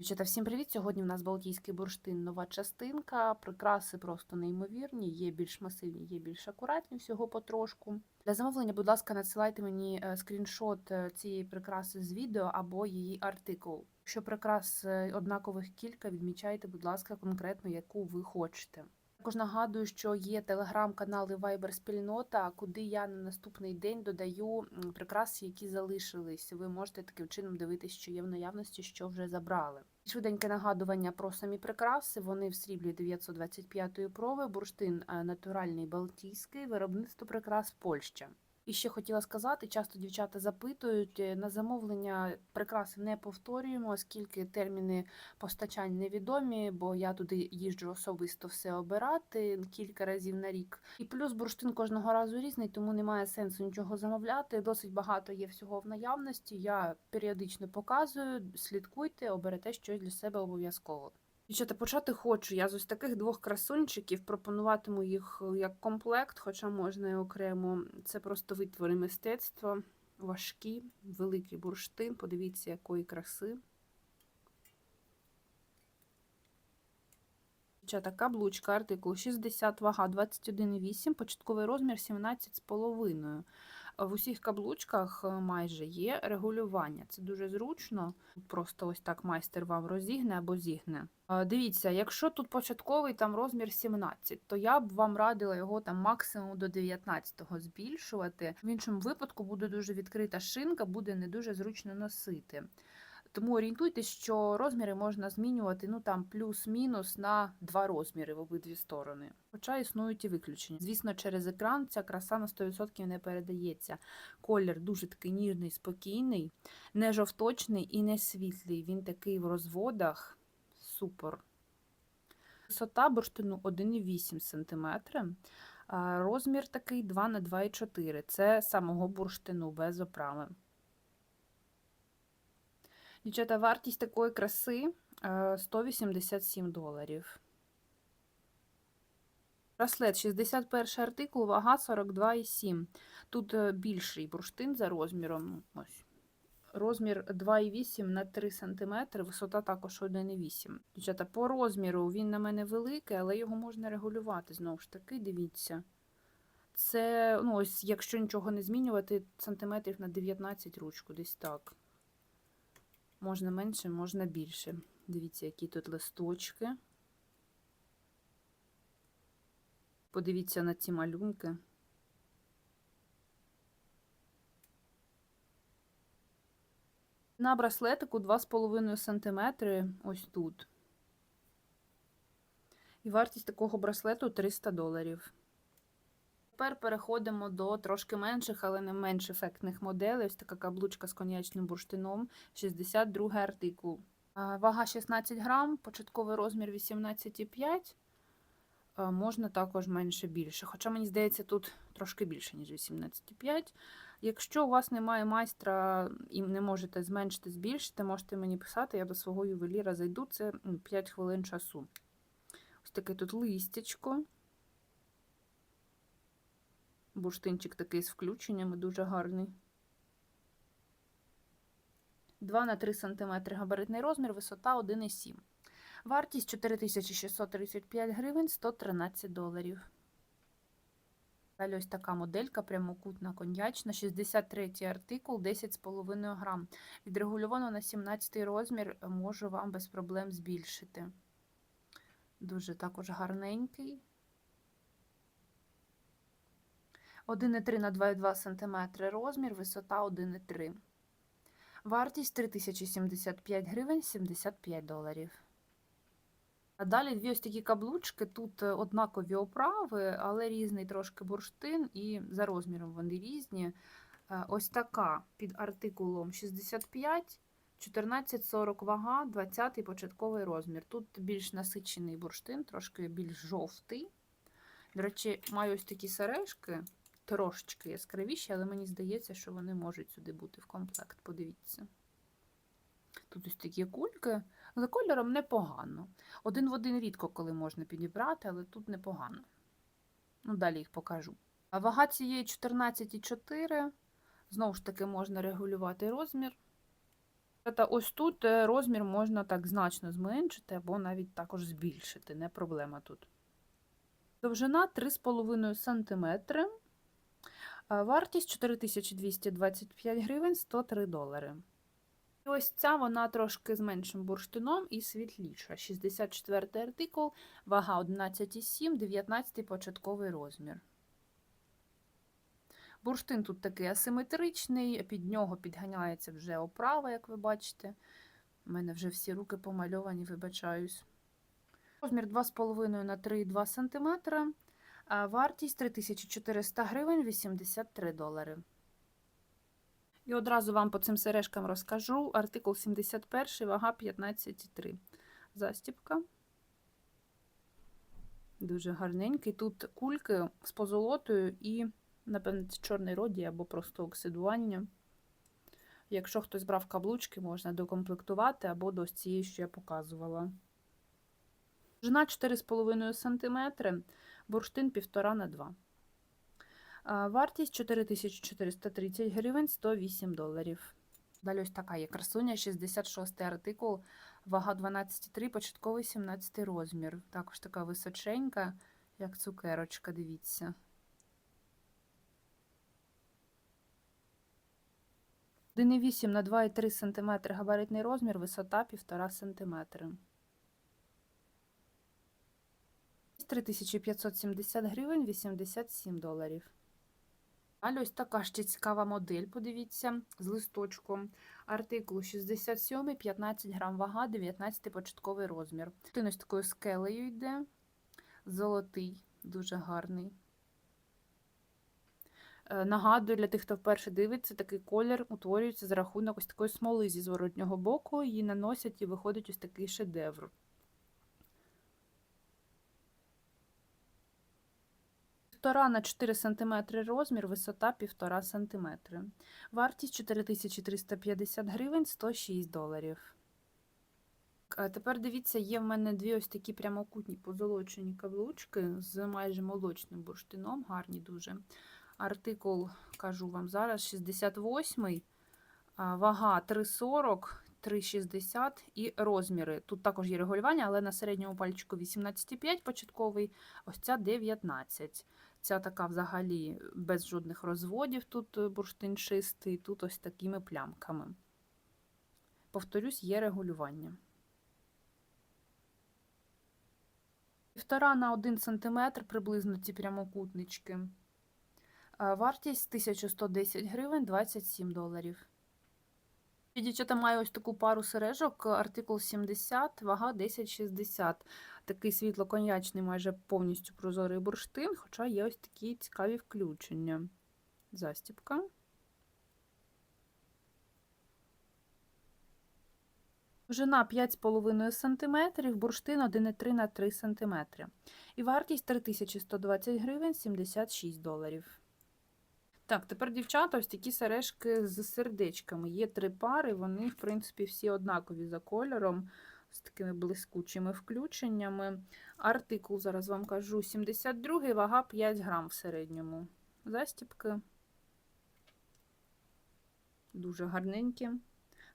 Дівчата, всім привіт! Сьогодні в нас Балтійський бурштин, нова частинка. Прикраси просто неймовірні, є більш масивні, є більш акуратні, всього потрошку. Для замовлення, будь ласка, надсилайте мені е, скріншот е, цієї прикраси з відео або її артикул. Якщо прикрас е, однакових кілька, відмічайте, будь ласка, конкретно, яку ви хочете. Також нагадую, що є телеграм-канал і вайбер-спільнота, куди я на наступний день додаю прикраси, які залишились. Ви можете таким чином дивитися, що є в наявності, що вже забрали. Швиденьке нагадування про самі прикраси. Вони в сріблі 925 прови, бурштин е, натуральний балтійський, виробництво прикрас Польща. І ще хотіла сказати, часто дівчата запитують е, на замовлення прикраси не повторюємо, оскільки терміни постачань невідомі, бо я туди їжджу особисто все обирати кілька разів на рік. І плюс бурштин кожного разу різний, тому немає сенсу нічого замовляти. Досить багато є всього в наявності. Я періодично показую, слідкуйте, оберете щось для себе обов'язково. Дівчата, почати хочу. Я з ось таких двох красунчиків пропонуватиму їх е, як комплект, хоча можна і окремо. Це просто витвори мистецтва, важкі, великий бурштин. Подивіться, якої краси. Дівчата, каблучка, артикул 60, вага 21,8, початковий розмір 17,5. В усіх каблучках е, майже є регулювання. Це дуже зручно. Просто ось так майстер вам розігне або зігне. Дивіться, якщо тут початковий там розмір 17, то я б вам радила його там максимум до 19-го збільшувати. В іншому випадку буде дуже відкрита шинка, буде не дуже зручно носити. Тому орієнтуйтесь, що розміри можна змінювати ну там плюс-мінус на два розміри в обидві сторони. Хоча існують і виключення. Звісно, через екран ця краса на 100% не передається. Колір дуже такий ніжний, спокійний, не жовточний і не світлий. Він такий в розводах. Супер. Висота бурштину 1,8 см. Розмір такий 2 на 2,4 Це самого бурштину без оправи. Дівчата, вартість такої краси е, 187 доларів. Браслет 61 артикул, вага 42,7. Тут е, більший бурштин за розміром. Ось. Розмір 2,8 на 3 см, висота також 1,8. Дівчата, по розміру він на мене великий, але його можна регулювати. Знову ж таки, дивіться. Це, ну, ось, якщо нічого не змінювати, сантиметрів на 19 ручку, десь так. Можна менше, можна більше. Дивіться, які тут листочки. Подивіться на ці малюнки. На браслетику 2,5 см ось тут. І вартість такого браслету 300 доларів. Тепер переходимо до трошки менших, але не менш ефектних моделей. Ось така каблучка з коньячним бурштином, 62 артикул. Вага 16 грам, початковий розмір 18,5. Можна також менше більше. Хоча, мені здається, тут трошки більше, ніж 18,5. Якщо у вас немає майстра і не можете зменшити, збільшити, можете мені писати, я до свого ювеліра зайду, це 5 хвилин часу. Ось таке тут листячко. Бурштинчик такий з включеннями, дуже гарний. 2 на 3 см габаритний розмір, висота 1,7. Вартість 4635 гривень, 113 доларів. Далі ось така моделька, прямокутна коньячна, 63 артикул, 10,5 грам. Відрегульовано на 17 розмір, можу вам без проблем збільшити. Дуже також гарненький. 1,3 на 2,2 см розмір, висота 1,3. Вартість 3075 гривень 75 доларів. А далі дві ось такі каблучки. Тут е, однакові оправи, але різний трошки бурштин, і за розміром вони різні. Е, Ось така під артикулом 65, 14,40 вага, 20 початковий розмір. Тут більш насичений бурштин, трошки більш жовтий. До речі, маю ось такі сережки трошечки яскравіші, але мені здається, що вони можуть сюди бути в комплект. Подивіться. Тут ось такі кульки. За кольором непогано. Один в один рідко, коли можна підібрати, але тут непогано. Ну, далі їх покажу. А вага цієї 14,4. Знову ж таки, можна регулювати розмір. Та ось тут е, розмір можна так значно зменшити або навіть також збільшити, не проблема тут. Довжина 3,5 см. Вартість 4225 гривень 103 долари. І ось ця вона трошки з меншим бурштином і світліша. 64 артикул, вага 11,7, 19 початковий розмір. Бурштин тут такий асиметричний, під нього підганяється вже оправа, як ви бачите. У мене вже всі руки помальовані, вибачаюсь. Розмір 2,5 на 3,2 см. Вартість 3400 гривень 83 долари. І одразу вам по цим сережкам розкажу. Артикул 71, вага 15,3. Застіпка. Дуже гарненький. Тут кульки з позолотою і, напевно, чорний роді або просто оксидування. Якщо хтось брав каблучки, можна докомплектувати або до цієї, що я показувала. Жина 4,5 см, бурштин 1,5 на 2 Вартість 4430 гривень 108 доларів. Далі ось така є красуня, 66 артикул, вага 12,3, початковий 17 розмір. Також така височенька, як цукерочка, дивіться. Один 8 на 2,3 см габаритний розмір, висота 1,5 см. 3570 гривень 87 доларів. Далі ось така ще цікава модель, подивіться, з листочком. Артикул 67, 15 грам вага, 19 початковий розмір. Ось такою скелею йде, золотий, дуже гарний. Е, Нагадую, для тих, хто вперше дивиться, такий колір утворюється за рахунок ось такої смоли зі зворотнього боку, її наносять і виходить ось такий шедевр. Півтора на 4 см розмір, висота 1,5 см. Вартість 4350 гривень 106 доларів. Тепер дивіться, є в мене дві ось такі прямокутні позолочені каблучки з майже молочним бурштином, гарні дуже. Артикул, кажу вам зараз, 68 вага 3,40, 3,60 і розміри. Тут також є регулювання, але на середньому пальчику 18,5 початковий, ось ця 19. Ця така взагалі без жодних розводів, тут е, бурштин чистий, тут ось такими плямками. Повторюсь, є регулювання. Півтора на 1 см приблизно ці прямокутнички. Вартість 1110 гривень 27 доларів. Дівчата маю ось таку пару сережок, артикул 70, вага 10,60. Такий світло-коньячний, майже повністю прозорий бурштин, хоча є ось такі цікаві включення. Застіпка. Довжина 5,5 см, бурштин 1,3 на 3 см. І вартість 3120 гривень 76 доларів. Так, тепер, дівчата, ось такі сережки з сердечками. Є три пари, вони, в принципі, всі однакові за кольором, з такими блискучими включеннями. Артикул, зараз вам кажу, 72 вага 5 грам в середньому. Застіпки. Дуже гарненькі.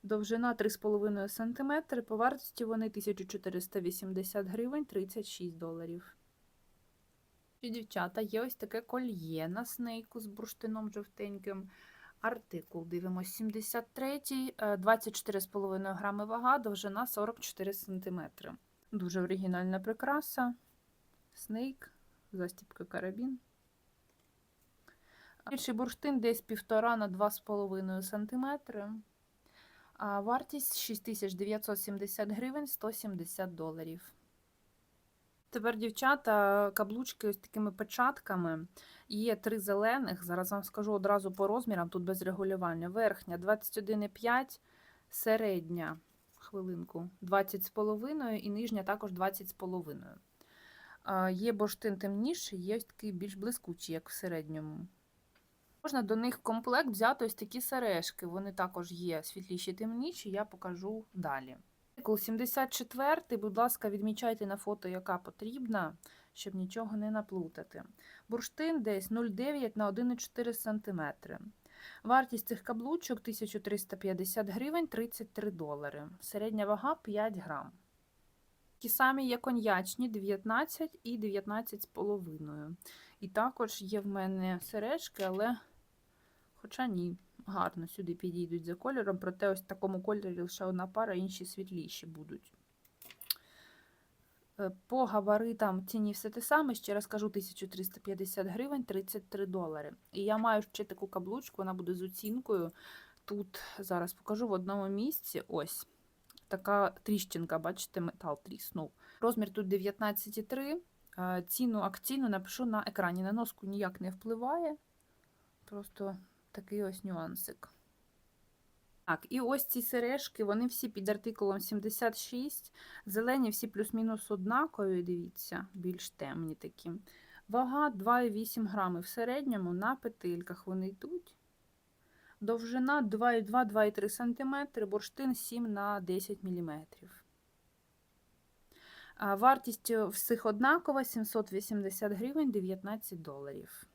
Довжина 3,5 см, по вартості вони 1480 гривень 36 доларів. Дівчата, є ось таке кольє на снейку з бурштином жовтеньким. Артикул, дивимось, 73, 24,5 грами вага, довжина 44 см. Дуже оригінальна прикраса. Снейк, застіпка карабін. Більший бурштин десь 1,5 на 2,5 см. Вартість 6970 гривень 170 доларів. Тепер, дівчата, каблучки ось такими печатками. Є три зелених. Зараз вам скажу одразу по розмірам, тут без регулювання. Верхня 21,5, середня хвилинку 20,5 і нижня також 20,5. Є бурштин темніший, є ось такий більш блискучий, як в середньому. Можна до них в комплект взяти ось такі сережки. Вони також є світліші темніші, я покажу далі. Артикул 74, будь ласка, відмічайте на фото, яка потрібна, щоб нічого не наплутати. Бурштин десь 0,9 на 1,4 см. Вартість цих каблучок 1350 гривень 33 долари. Середня вага 5 грам. Ті самі є коньячні 19 і 19 з половиною. І також є в мене сережки, але, хоча ні, гарно сюди підійдуть за кольором, проте ось в такому кольорі лише одна пара, інші світліші будуть. Е, По габаритам ціні все те саме, ще раз кажу, 1350 гривень 33 долари. І я маю ще таку каблучку, вона буде з оцінкою. Тут зараз покажу в одному місці. Ось така тріщинка, бачите, метал тріснув. Розмір тут 19,3. Е, Ціну акційну напишу на екрані. На носку ніяк не впливає. Просто такий ось нюансик. Так, і ось ці сережки, вони всі під артикулом 76. Зелені всі плюс-мінус однакові, дивіться, більш темні такі. Вага 2,8 грами в середньому на петельках вони йдуть. Довжина 2,2-2,3 см, бурштин 7 на 10 мм. Вартість всіх однакова 780 гривень 19 доларів.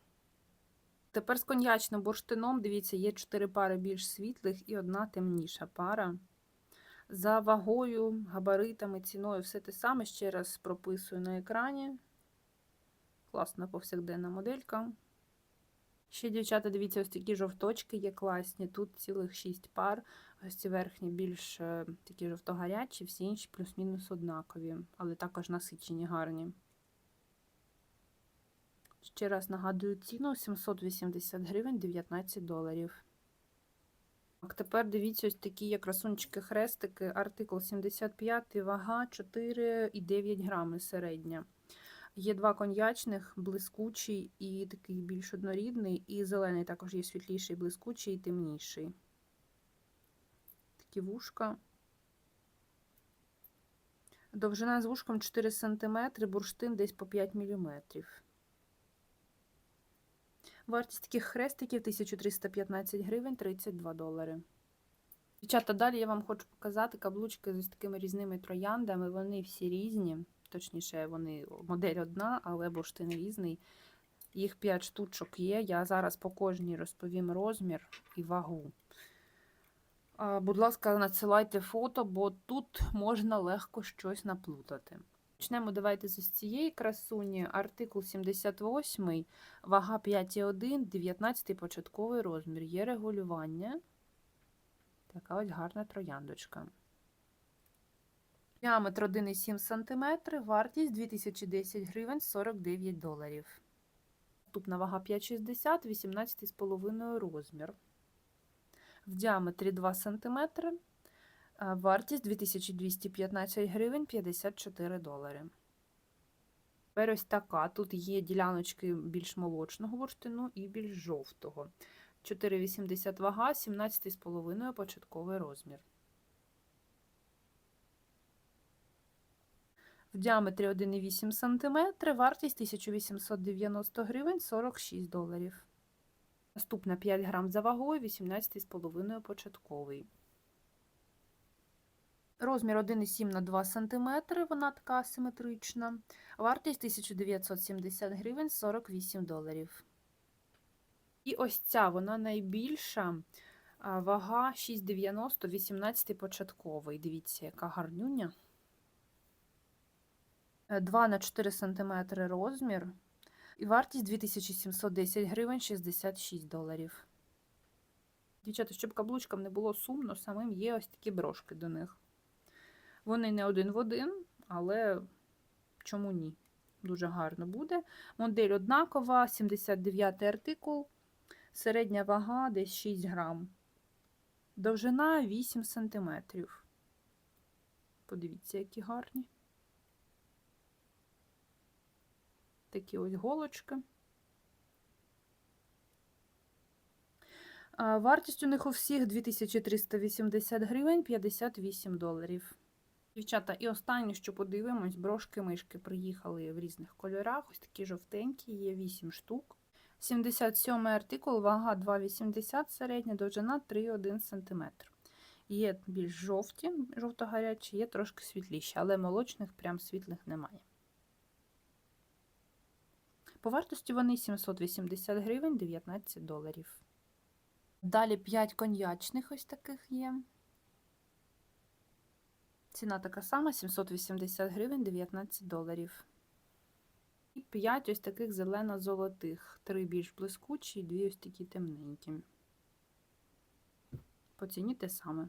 Тепер з коньячним бурштином, дивіться, є 4 пари більш світлих і одна темніша пара. За вагою, габаритами, ціною все те саме. Ще раз прописую на екрані. Класна повсякденна моделька. Ще, дівчата, дивіться, ось такі жовточки є класні. Тут цілих 6 пар. Ось ці верхні більш е, такі жовто-гарячі, всі інші плюс-мінус однакові, але також насичені гарні. Ще раз нагадую ціну 780 гривень 19 доларів. Так, тепер дивіться ось такі є красунчики хрестики, артикул 75, вага 4,9 грами середня. Є два коньячних, блискучий і такий більш однорідний, і зелений також є світліший, блискучий і темніший. Такі вушка. Довжина з вушком 4 см, бурштин десь по 5 мм. Вартість таких хрестиків 1315 гривень 32 долари. Дівчата, далі я вам хочу показати каблучки з такими різними трояндами. Вони всі різні. Точніше, вони модель одна, але бурштин різний. Їх 5 штучок є. Я зараз по кожній розповім розмір і вагу. Будь ласка, надсилайте фото, бо тут можна легко щось наплутати. Почнемо давайте з цієї красуні. Артикул 78, вага 5,1, 19 початковий розмір. Є регулювання. Така ось гарна трояндочка. Діаметр 1,7 см, вартість 2010 гривень 49 доларів. Наступна вага 5,60, 18,5 розмір. В діаметрі 2 см. Вартість 2215 гривень 54 долари. Тепер ось така. Тут є діляночки більш молочного бурштину і більш жовтого. 4,80 вага, 17,5 початковий розмір. В діаметрі 1,8 см, вартість 1890 гривень 46 доларів. Наступна 5 грам за вагою, 18,5 початковий. Розмір 1,7 на 2 см, вона така асиметрична. Вартість 1970 гривень 48 доларів. І ось ця вона найбільша. Вага 6,90, 18 початковий. Дивіться, яка гарнюня. 2 на 4 см розмір. І вартість 2710 гривень 66 доларів. Дівчата, щоб каблучкам не було сумно, самим є ось такі брошки до них. Вони не один в один, але чому ні? Дуже гарно буде. Модель однакова, 79 артикул, середня вага десь 6 грам. Довжина 8 см. Подивіться, які гарні. Такі ось голочки. Вартість у них у всіх 2380 гривень 58 доларів. Дівчата, і останнє, що подивимось, брошки-мишки приїхали в різних кольорах. Ось такі жовтенькі, є 8 штук. 77 артикул, вага 2,80 середня, довжина 3,1 см. Є більш жовті, жовто-гарячі, є трошки світліші, але молочних, прям світлих немає. По вартості вони 780 гривень 19 доларів. Далі 5 коньячних ось таких є. Ціна така сама 780 гривень 19 доларів. І 5 ось таких зелено-золотих. Три більш блискучі, дві ось такі темненькі. По ціні те саме.